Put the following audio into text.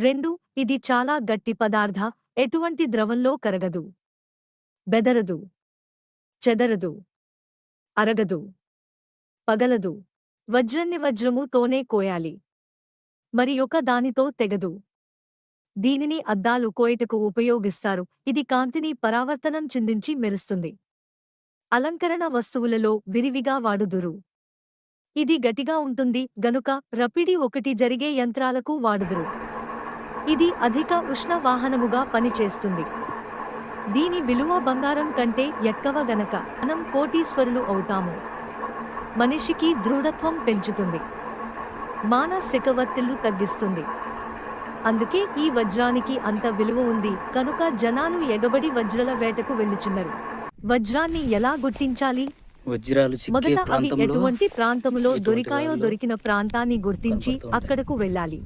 రెండు ఇది చాలా గట్టి పదార్థ ఎటువంటి ద్రవంలో కరగదు. బెదరదు. చెదరదు. అరగదు. పగలదు. వజ్రన్ని వజ్రము తోనే కోయాలి. మరి ఒక దానితో తెగదు. దీనిని అద్దాలు కోయటకు ఉపయోగిస్తారు. ఇది కాంతిని పరావర్తనం చెందించి మెరుస్తుంది. అలంకరణ వస్తువులలో విరివిగా వాడుదురు. ఇది గట్టిగా ఉంటుంది గనుక రపిడి ఒకటి జరిగే యంత్రాలకు వాడుదురు. ఇది అధిక ఉష్ణ వాహనముగా పనిచేస్తుంది. దీని విలువ బంగారం కంటే ఎక్కువ గనక మనం కోటీశ్వరులు అవుతాము. మనిషికి దృఢత్వం పెంచుతుంది. మానసిక ఒత్తిళ్ళు తగ్గిస్తుంది. అందుకే ఈ వజ్రానికి అంత విలువ ఉంది. కనుక జనాలు ఎగబడి వజ్రల వేటకు వెళ్ళుచున్నారు. వజ్రాన్ని ఎలా గుర్తించాలి? వజ్రాలు మొదట అవి ప్రాంతంలో ఎటువంటి ప్రాంతములో ఎటువంటి దొరికాయో దొరికిన ప్రాంతాన్ని గుర్తించి. అక్కడకు వెళ్ళాలి.